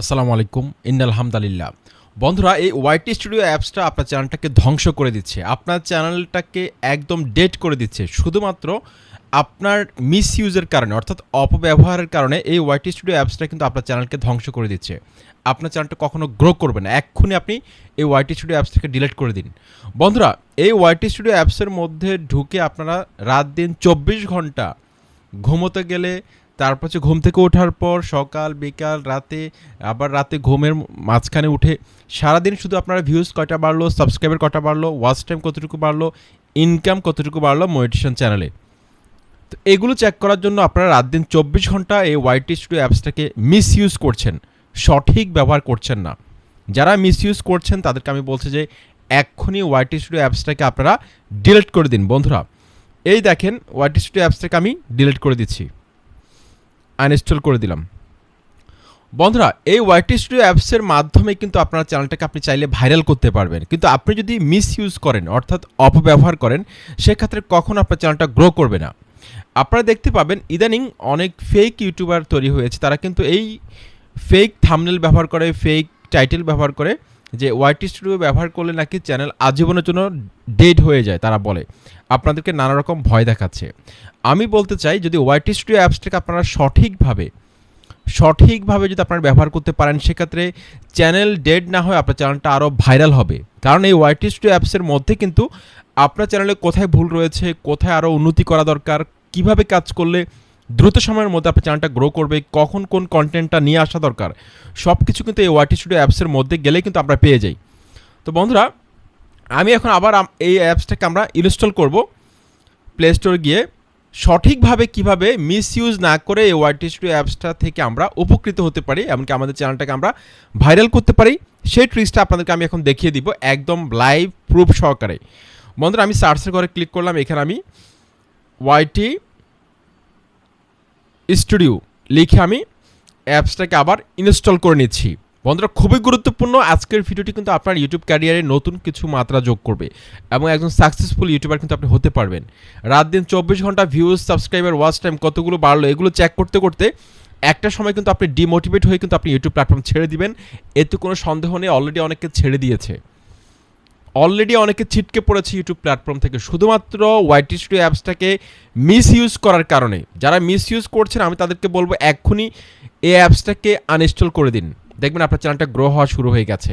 আসসালামু আলাইকুম, ইন্নাল হামদালিল্লাহ। বন্ধুরা, এই ওয়াইটি স্টুডিও অ্যাপসটা আপনার চ্যানেলটাকে ধ্বংস করে দিচ্ছে। আপনার চ্যানেলটাকে একদম ডেট করে দিচ্ছে। শুধুমাত্র আপনার মিস ইউজের কারণে, অর্থাৎ অপব্যবহারের কারণে এই ওয়াইটি স্টুডিও অ্যাপসটা কিন্তু আপনার চ্যানেলকে ধ্বংস করে দিচ্ছে। আপনার চ্যানেলটা কখনো গ্রো করবে না। এক্ষুনি আপনি এই ওয়াইটি স্টুডিও অ্যাপসটাকে ডিলিট করে দিন। বন্ধুরা, এই ওয়াইটি স্টুডিও অ্যাপসের মধ্যে ঢুকে আপনারা রাত দিন চব্বিশ ঘণ্টা ঘুমোতে গেলে তারপর হচ্ছে ঘুম থেকে ওঠার পর সকাল, বিকাল, রাতে, আবার রাতে ঘুমের মাঝখানে উঠে সারাদিন শুধু আপনার ভিউজ কয়টা বাড়লো সাবস্ক্রাইবার কয়টা বাড়লো ওয়াচ টাইম কতটুকু বাড়লো ইনকাম কতটুকু বাড়লো মনিটেশন চ্যানেলে তো এগুলো চেক করার জন্য আপনারা রাত দিন চব্বিশ ঘণ্টা এই ওয়াইটি স্টুডিও অ্যাপসটাকে মিস ইউজ করছেন, সঠিক ব্যবহার করছেন না। যারা মিস ইউজ করছেন তাদেরকে আমি বলছি যে এক্ষুনি ওয়াইটি স্টুডিও অ্যাপসটাকে আপনারা ডিলিট করে দিন বন্ধুরা। এই দেখেন ওয়াইটি স্টুডিও অ্যাপসটাকে আমি ডিলিট করে দিচ্ছি। আনইনস্টল করে দিলাম। বন্ধুরা, এই ওয়াইটি স্টুডিও অ্যাপসের মাধ্যমে কিন্তু আপনার চ্যানেলটাকে আপনি চাইলে ভাইরাল করতে পারবেন। কিন্তু আপনি যদি মিস ইউজ করেন, অর্থাৎ অপব্যবহার করেন, সেক্ষেত্রে কখনো আপনার চ্যানেলটা গ্রো করবে না। আপনারা দেখতে পাবেন, ইদানিং অনেক ফেক ইউটিউবার তৈরি হয়েছে। তারা কিন্তু এই ফেক থামনেল ব্যবহার করে ফেক টাইটেল ব্যবহার করে যে ওয়াইটি স্টুডিও ব্যবহার করলে নাকি চ্যানেল আজীবনের জন্য ডেড হয়ে যায়, তারা বলে। আপনাদেরকে নানা রকম ভয় দেখাচ্ছে। আমি বলতে চাই, যদি ওয়াইটি স্টুডিও অ্যাপসটাকে আপনারা সঠিকভাবে সঠিকভাবে যদি আপনারা ব্যবহার করতে পারেন, সেক্ষেত্রে চ্যানেল ডেড না হয় আপনার চ্যানেলটা আরও ভাইরাল হবে। কারণ এই ওয়াইটি স্টুডিও অ্যাপসের মধ্যে কিন্তু আপনার চ্যানেলে কোথায় ভুল রয়েছে, কোথায় আরও উন্নতি করা দরকার, কীভাবে কাজ করলে দ্রুত সময়ের মধ্যে আপনার চ্যানেলটা গ্রো করবে, কখন কোন কন্টেন্টটা নিয়ে আসা দরকার সব কিছু কিন্তু এই ওয়াইটি স্টুডিও অ্যাপসের মধ্যে গেলে কিন্তু আমরা পেয়ে যাই। তো বন্ধুরা, আমি এখন আবার এই অ্যাপসটাকে আমরা ইনস্টল করব। প্লে স্টোর গিয়ে সঠিকভাবে কীভাবে মিস ইউজ না করে এই ওয়াইটি স্টুডিও অ্যাপসটা থেকে আমরা উপকৃত হতে পারি, এমনকি আমাদের চ্যানেলটাকে আমরা ভাইরাল করতে পারি, সেই ট্রিক্সটা আপনাদেরকে আমি এখন দেখিয়ে দিব একদম লাইভ প্রুফ সহকারে। বন্ধুরা, আমি সার্চের ঘরে ক্লিক করলাম, এখানে আমি ওয়াইটি স্টুডিও লিখে আমি অ্যাপসটাকে আবার ইনস্টল করে নিচ্ছি। বন্ধুরা, খুবই গুরুত্বপূর্ণ। আজকের ভিডিওটি কিন্তু আপনার ইউটিউব ক্যারিয়ারে নতুন কিছু মাত্রা যোগ করবে এবং একজন সাকসেসফুল ইউটিউবার কিন্তু আপনি হতে পারবেন। রাত দিন চব্বিশ ঘণ্টা ভিউজ সাবস্ক্রাইবার ওয়াচ টাইম কতগুলো বাড়লো, এগুলো চেক করতে করতে একটা সময় কিন্তু আপনি ডিমোটিভেট হয়ে কিন্তু আপনি ইউটিউব প্ল্যাটফর্ম ছেড়ে দিবেন। এতে কোনো সন্দেহ নেই অলরেডি অনেকে ছেড়ে দিয়েছে। অলরেডি অনেকে ছিটকে পড়েছে ইউটিউব প্ল্যাটফর্ম থেকে। শুধুমাত্র ওয়াইটি স্টুডিও অ্যাপসটাকে মিস ইউজ করার কারণে। যারা মিস ইউজ করছেন, আমি তাদেরকে বলব এক্ষুনি এই অ্যাপসটাকে আনইনস্টল করে দিন। দেখবেন আপনার চ্যানেলটা গ্রো হওয়া শুরু হয়ে গেছে।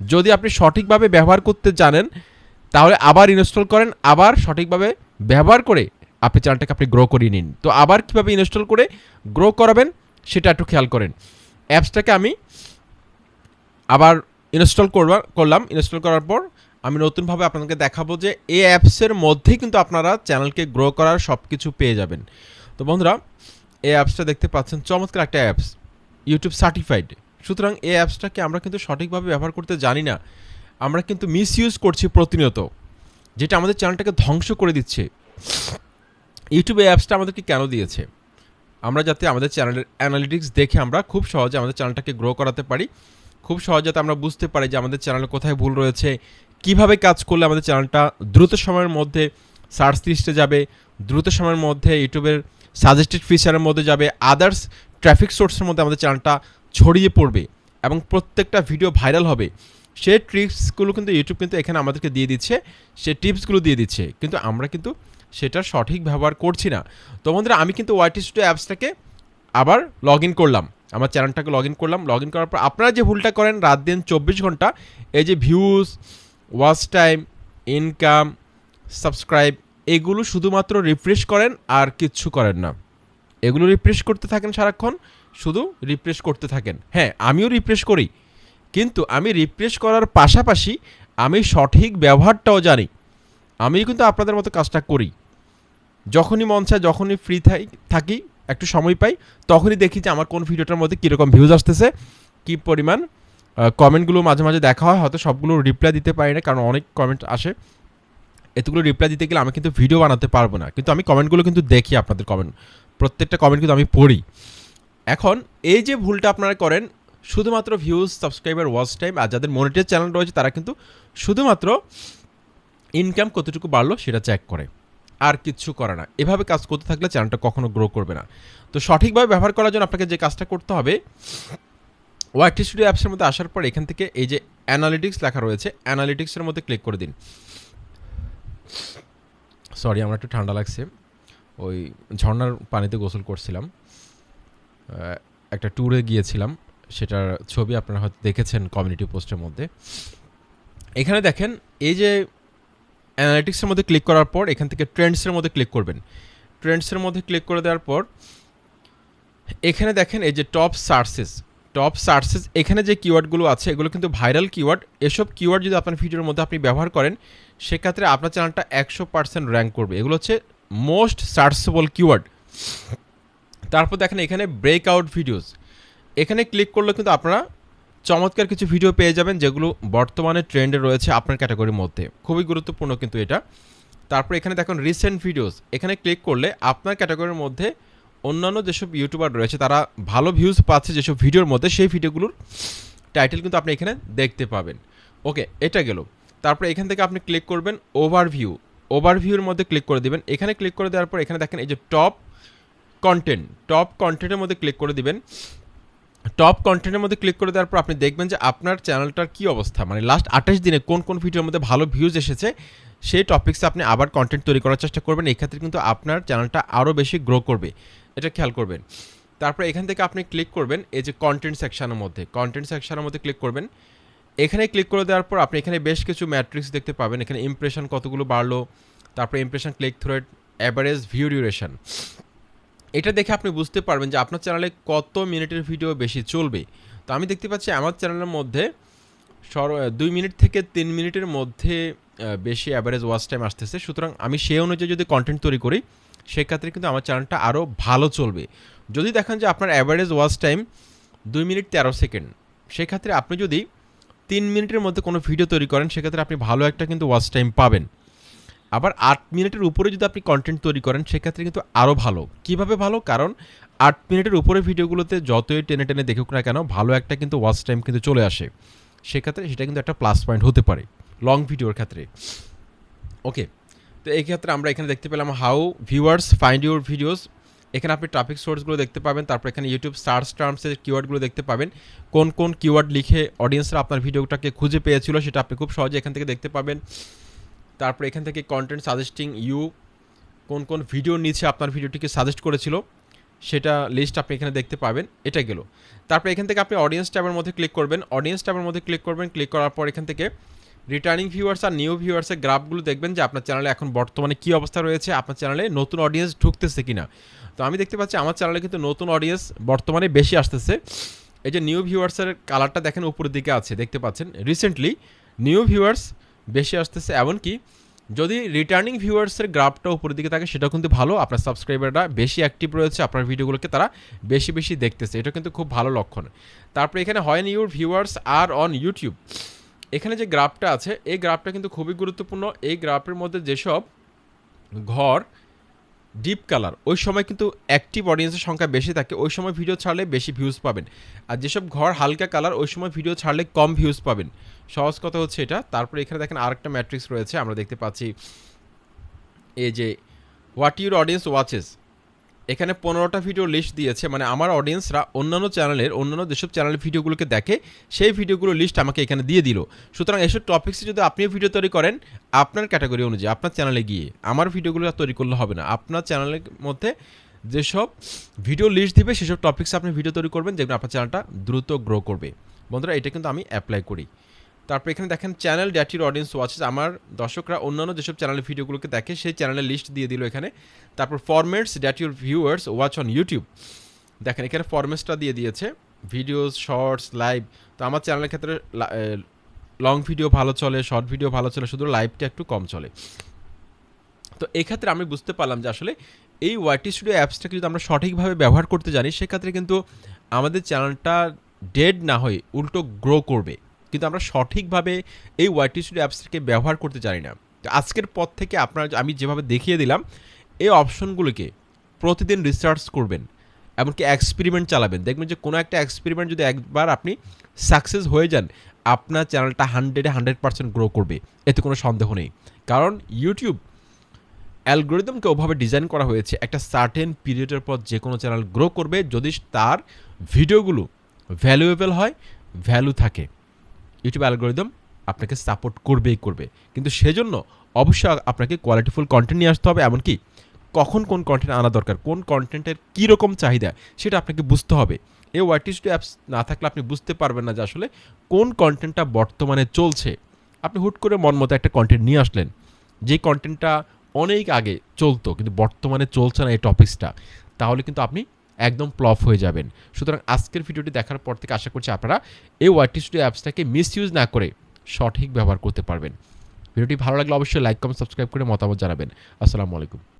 যদি আপনি সঠিকভাবে ব্যবহার করতে জানেন, তাহলে আবার ইনস্টল করেন, আবার সঠিকভাবে ব্যবহার করে আপনি চ্যানেলটাকে আপনি গ্রো করিয়ে নিন। তো আবার কীভাবে ইনস্টল করে গ্রো করাবেন, সেটা একটু খেয়াল করেন। অ্যাপসটাকে আমি আবার ইনস্টল করবা করলাম। ইনস্টল করার পর আমি নতুনভাবে আপনাদেরকে দেখাবো যে এই অ্যাপসের মধ্যেই কিন্তু আপনারা চ্যানেলকে গ্রো করার সব কিছু পেয়ে যাবেন। তো বন্ধুরা, এই অ্যাপসটা দেখতে পাচ্ছেন, চমৎকার একটা অ্যাপস ইউটিউব সার্টিফাইড সুতরাং এই অ্যাপসটাকে আমরা কিন্তু সঠিকভাবে ব্যবহার করতে জানি না। আমরা কিন্তু মিস ইউজ করছি প্রতিনিয়ত, যেটা আমাদের চ্যানেলটাকে ধ্বংস করে দিচ্ছে। ইউটিউব এই অ্যাপসটা আমাদেরকে কেন দিয়েছে? আমরা যাতে আমাদের চ্যানেলের অ্যানালিটিক্স দেখে আমরা খুব সহজে আমাদের চ্যানেলটাকে গ্রো করাতে পারি। খুব সহজে আমরা বুঝতে পারি যে আমাদের চ্যানেলে কোথায় ভুল রয়েছে কীভাবে কাজ করলে আমাদের চ্যানেলটা দ্রুত সময়ের মধ্যে সার্চ লিস্টে যাবে, দ্রুত সময়ের মধ্যে ইউটিউবের সাজেস্টেড ফিচারের মধ্যে যাবে আদার্স ট্রাফিক সোর্সের মধ্যে আমাদের চ্যানেলটা ছড়িয়ে পড়বে এবং প্রত্যেকটা ভিডিও ভাইরাল হবে। সেই ট্রিপসগুলো কিন্তু ইউটিউব কিন্তু এখানে আমাদেরকে দিয়ে দিচ্ছে, সে টিপসগুলো দিয়ে দিচ্ছে। কিন্তু আমরা কিন্তু সেটার সঠিক ব্যবহার করছি না। তো বন্ধুরা, আমি কিন্তু ওয়াইটি স্টুডিও অ্যাপসটাকে আবার লগ ইন করলাম। আমার চ্যানেলটাকে লগ ইন করলাম। লগ ইন করার পর আপনারা যে ভুলটা করেন, রাত দিন চব্বিশ ঘণ্টা এই যে views watch time, income, subscribe, এগুলো শুধুমাত্র রিফ্রেশ করেন আর কিচ্ছু করেন না। এগুলো রিফ্রেশ করতে থাকেন সারাক্ষণ, শুধু রিফ্রেশ করতে থাকেন। হ্যাঁ আমিও রিফ্রেশ করি। কিন্তু আমি রিফ্রেশ করার পাশাপাশি আমি সঠিক ব্যবহারটাও জানি। আমি কিন্তু আপনাদের মতো কাজটা করি। যখনই মন চায়, যখনই ফ্রি থাকি, একটু সময় পাই, তখনই দেখি যে আমার কোন ভিডিওটার মধ্যে কীরকম ভিউজ আসতেছে, কী পরিমাণ কমেন্টগুলো মাঝে মাঝে দেখা হয়, হয়তো সবগুলো রিপ্লাই দিতে পারি না, কারণ অনেক কমেন্ট আসে। এতগুলো রিপ্লাই দিতে গেলে আমি কিন্তু ভিডিও বানাতে পারব না। কিন্তু আমি কমেন্টগুলো কিন্তু দেখি আপনাদের কমেন্ট প্রত্যেকটা কমেন্ট কিন্তু আমি পড়ি। এখন, এই যে ভুলটা আপনারা করেন, শুধুমাত্র ভিউজ সাবস্ক্রাইবার ওয়াচ টাইম আর যাদের মনিটর চ্যানেল রয়েছে, তারা কিন্তু শুধুমাত্র ইনকাম কতটুকু বাড়লো সেটা চেক করে। আর কিচ্ছু করে না। এভাবে কাজ করতে থাকলে চ্যানেলটা কখনো গ্রো করবে না। তো সঠিকভাবে ব্যবহার করার জন্য আপনাকে যে কাজটা করতে হবে ওয়াইটি স্টুডিও অ্যাপসের মধ্যে আসার পর এখান থেকে এই যে অ্যানালিটিক্স লেখা রয়েছে, অ্যানালিটিক্সের মধ্যে ক্লিক করে দিন। সরি আমার একটু ঠান্ডা লাগছে। ওই ঝর্ণার পানিতে গোসল করছিলাম। একটা ট্যুরে গিয়েছিলাম। সেটার ছবি আপনারা হয়তো দেখেছেন কমিউনিটি পোস্টের মধ্যে। এখানে দেখেন, এই যে অ্যানালিটিক্সের মধ্যে ক্লিক করার পর এখান থেকে ট্রেন্ডসের মধ্যে ক্লিক করবেন। ট্রেন্ডসের মধ্যে ক্লিক করে দেওয়ার পর এখানে দেখেন এই যে টপ সার্চেস টপ সার্চেস এখানে যে কিওয়ার্ডগুলো আছে, এগুলো কিন্তু ভাইরাল কিওয়ার্ড এসব কিওয়ার্ড যদি আপনার ভিডিওর মধ্যে আপনি ব্যবহার করেন, সেক্ষেত্রে আপনার চ্যানেলটা একশো পার্সেন্ট র্যাঙ্ক করবে। এগুলো হচ্ছে মোস্ট সার্চেবল কিওয়ার্ড তারপর দেখেন এখানে ব্রেকআউট ভিডিওস এখানে ক্লিক করলে কিন্তু আপনারা চমৎকার কিছু ভিডিও পেয়ে যাবেন, যেগুলো বর্তমানে ট্রেন্ডে রয়েছে আপনার ক্যাটাগরির মধ্যে। খুবই গুরুত্বপূর্ণ কিন্তু এটা। তারপর এখানে দেখুন রিসেন্ট ভিডিওস এখানে ক্লিক করলে আপনার ক্যাটাগরির মধ্যে অন্যান্য যেসব ইউটিউবার রয়েছে, তারা ভালো ভিউজ পাচ্ছে যেসব ভিডিওর মধ্যে, সেই ভিডিওগুলোর টাইটেল কিন্তু আপনি এখানে দেখতে পাবেন। ওকে এটা গেল। তারপরে এখান থেকে আপনি ক্লিক করবেন ওভারভিউ ওভারভিউর মধ্যে ক্লিক করে দিবেন। এখানে ক্লিক করে দেওয়ার পর এখানে দেখেন এই যে টপ কন্টেন্ট টপ কন্টেন্টের মধ্যে ক্লিক করে দিবেন। টপ কন্টেন্টের মধ্যে ক্লিক করে দেওয়ার পর আপনি দেখবেন যে আপনার চ্যানেলটার কী অবস্থা? মানে লাস্ট আঠাশ দিনে কোন কোন ভিডিওর মধ্যে ভালো ভিউজ এসেছে, সেই টপিক্সে আপনি আবার কন্টেন্ট তৈরি করার চেষ্টা করবেন। এই ক্ষেত্রে কিন্তু আপনার চ্যানেলটা আরও বেশি গ্রো করবে। এটা খেয়াল করবেন। তারপরে এখান থেকে আপনি ক্লিক করবেন, এই যে কন্টেন্ট সেকশানের মধ্যে। কন্টেন্ট সেকশানের মধ্যে ক্লিক করবেন। এখানে ক্লিক করে দেওয়ার পর আপনি এখানে বেশ কিছু ম্যাট্রিক্স দেখতে পাবেন। এখানে ইমপ্রেশন কতগুলো বাড়লো, তারপরে impression click through average view duration এটা দেখে আপনি বুঝতে পারবেন যে আপনার চ্যানেলে কত মিনিটের ভিডিও বেশি চলবে। তো আমি দেখতে পাচ্ছি আমার চ্যানেলের মধ্যে সর দুই মিনিট থেকে তিন মিনিটের মধ্যে বেশি অ্যাভারেজ ওয়াচ টাইম আসতেছে। সুতরাং আমি সেই অনুযায়ী যদি কন্টেন্ট তৈরি করি সেক্ষেত্রে কিন্তু আমার চ্যানেলটা আরও ভালো চলবে। যদি দেখেন যে আপনার অ্যাভারেজ ওয়াচ টাইম দুই মিনিট তেরো সেকেন্ড সেক্ষেত্রে আপনি যদি তিন মিনিটের মধ্যে কোনো ভিডিও তৈরি করেন সেক্ষেত্রে আপনি ভালো একটা কিন্তু ওয়াচ টাইম পাবেন। আবার আট মিনিটের উপরে যদি আপনি কন্টেন্ট তৈরি করেন সেক্ষেত্রে কিন্তু আরও ভালো। কীভাবে ভালো? কারণ আট মিনিটের উপরে ভিডিওগুলোতে যতই টেনে টেনে দেখুক না কেন, ভালো একটা কিন্তু ওয়াচ টাইম কিন্তু চলে আসে। সেক্ষেত্রে সেটা কিন্তু একটা প্লাস পয়েন্ট হতে পারে লং ভিডিওর ক্ষেত্রে। ওকে তো এই ক্ষেত্রে আমরা এখানে দেখতে পেলাম how viewers find your videos এখানে আপনি ট্রাফিক সোর্সগুলো দেখতে পাবেন, তারপর এখানে ইউটিউব সার্চ টার্মসের কিওয়ার্ডগুলো দেখতে পাবেন। কোন কোন কিওয়ার্ড লিখে অডিয়েন্সরা আপনার ভিডিওটাকে খুঁজে পেয়েছিল সেটা আপনি খুব সহজে এখান থেকে দেখতে পাবেন। তারপর এখান থেকে কন্টেন্ট সাজেস্টিং ইউ কোন কোন ভিডিওর নিচে আপনার ভিডিওটিকে সাজেস্ট করেছিল, সেটা লিস্ট আপনি এখানে দেখতে পাবেন, এটা গেল। তারপর এখান থেকে আপনি অডিয়েন্স ট্যাবের মধ্যে ক্লিক করবেন অডিয়েন্স ট্যাবের মধ্যে ক্লিক করবেন ক্লিক করার পর এখান থেকে রিটার্নিং ভিউয়ার্স আর নিউ ভিউয়ার্সের গ্রাফগুলো দেখবেন যে আপনার চ্যানেলে এখন বর্তমানে কী অবস্থা রয়েছে, আপনার চ্যানেলে নতুন অডিয়েন্স ঢুকতেছে কিনা। তো আমি দেখতে পাচ্ছি আমার চ্যানেলে কিন্তু নতুন অডিয়েন্স বর্তমানে বেশি আসতেছে। এই যে নিউ ভিউয়ার্সের কালারটা দেখেন উপরের দিকে আছে, দেখতে পাচ্ছেন। রিসেন্টলি নিউ ভিউয়ার্স বেশি আসতেছে, এমনকি যদি রিটার্নিং ভিউয়ার্সের গ্রাফটা উপরের দিকে থাকে, সেটাও কিন্তু ভালো। আপনার সাবস্ক্রাইবাররা বেশি অ্যাক্টিভ রয়েছে, আপনার ভিডিওগুলোকে তারা বেশি বেশি দেখতেছে। এটা কিন্তু খুব ভালো লক্ষণ। তারপরে এখানে হয় your viewers are on YouTube এখানে যে গ্রাফটা আছে, এই গ্রাফটা কিন্তু খুবই গুরুত্বপূর্ণ। এই গ্রাফের মধ্যে যেসব ঘর, ডিপ কালার, ওই সময় কিন্তু অ্যাক্টিভ অডিয়েন্সের সংখ্যা বেশি থাকে। ওই সময় ভিডিও ছাড়লে বেশি ভিউজ পাবেন। আর যেসব ঘর হালকা কালার, ওই সময় ভিডিও ছাড়লে কম ভিউজ পাবেন। সহজ কথা হচ্ছে এটা। তারপরে এখানে দেখেন আরেকটা ম্যাট্রিক্স রয়েছে, আমরা দেখতে পাচ্ছি। এই যে হোয়াট ইউর অডিয়েন্স ওয়াচেস এখানে পনেরোটা ভিডিও লিস্ট দিয়েছে। মানে আমার অডিয়েন্সরা অন্যান্য চ্যানেলের অন্যান্য যেসব চ্যানেলের ভিডিওগুলোকে দেখে, সেই ভিডিওগুলো লিস্ট আমাকে এখানে দিয়ে দিল। সুতরাং এসব টপিক্সে যদি আপনিও ভিডিও তৈরি করেন, আপনার ক্যাটাগরি অনুযায়ী, আপনার চ্যানেলে গিয়ে, আমার ভিডিওগুলো তৈরি করলে হবে না। আপনার চ্যানেলের মধ্যে যেসব ভিডিও লিস্ট দিবে, সেসব টপিক্সে আপনি ভিডিও তৈরি করবেন, যেগুলো আপনার চ্যানেলটা দ্রুত গ্রো করবে। বন্ধুরা, এটা কিন্তু আমি অ্যাপ্লাই করি। তারপর এখানে দেখেন চ্যানেল ড্যাটির অডিয়েন্স ওয়াচেস আমার দর্শকরা অন্যান্য যেসব চ্যানেলের ভিডিওগুলোকে দেখে সেই চ্যানেলের লিস্ট দিয়ে দিল এখানে। তারপর formats that your viewers watch on YouTube দেখেন এখানে ফরম্যাটসটা দিয়ে দিয়েছে। ভিডিওস শর্টস লাইভ তো আমার চ্যানেলের ক্ষেত্রে লং ভিডিও ভালো চলে শর্ট ভিডিও ভালো চলে, শুধু লাইভটা একটু কম চলে। তো এক্ষেত্রে আমি বুঝতে পারলাম যে আসলে এই ওয়াইটি স্টুডিও অ্যাপসটাকে যদি আমরা সঠিকভাবে ব্যবহার করতে জানি, সেক্ষেত্রে কিন্তু আমাদের চ্যানেলটা ডেড না হয়ে উল্টো গ্রো করবে। কিন্তু আমরা সঠিকভাবে এই ওয়াইটি স্টুডিও অ্যাপসটাকে ব্যবহার করতে জানি না। আজকের পর থেকে আপনার আমি যেভাবে দেখিয়ে দিলাম, এই অপশনগুলোকে প্রতিদিন রিসার্চ করবেন, এমনকি এক্সপেরিমেন্ট চালাবেন। দেখবেন যে কোনো একটা এক্সপেরিমেন্ট যদি একবার আপনি সাকসেস হয়ে যান, আপনার চ্যানেলটা হান্ড্রেডে হান্ড্রেড পার্সেন্ট গ্রো করবে। এতে কোনো সন্দেহ নেই। কারণ ইউটিউব অ্যালগোরিদমকে ওভাবে ডিজাইন করা হয়েছে, একটা সার্টেন পিরিয়ডের পর যে কোনো চ্যানেল গ্রো করবে, যদি তার ভিডিওগুলো ভ্যালুয়েবল হয় ভ্যালু থাকে। ইউটিউব অ্যালগোরিদম আপনাকে সাপোর্ট করবেই করবে। কিন্তু সেজন্য অবশ্যই আপনাকে কোয়ালিটিফুল কন্টেন্ট নিয়ে আসতে হবে, এমনকি কখন কোন কন্টেন্ট আনা দরকার, কোন কন্টেন্টের কী রকম চাহিদা, সেটা আপনাকে বুঝতে হবে। এই ওয়াইটি স্টুডিও অ্যাপস না থাকলে আপনি বুঝতে পারবেন না যে আসলে কোন কন্টেন্টটা বর্তমানে চলছে। আপনি হুট করে মন মতো একটা কন্টেন্ট নিয়ে আসলেন, যে কন্টেন্টটা অনেক আগে চলতো, কিন্তু বর্তমানে চলছে না এই টপিক্সটা তাহলে কিন্তু আপনি একদম প্লফ হয়ে যাবেন। সুতরাং আজকের ভিডিওটি দেখার পর থেকে আশা করছি আপনারা এই ওয়াইটি স্টুডিও অ্যাপসটাকে মিস ইউজ না করে সঠিক ব্যবহার করতে পারবেন। ভিডিওটি ভালো লাগলে অবশ্যই লাইক, কমেন্ট, সাবস্ক্রাইব করে মতামত জানাবেন। আসসালামু আলাইকুম।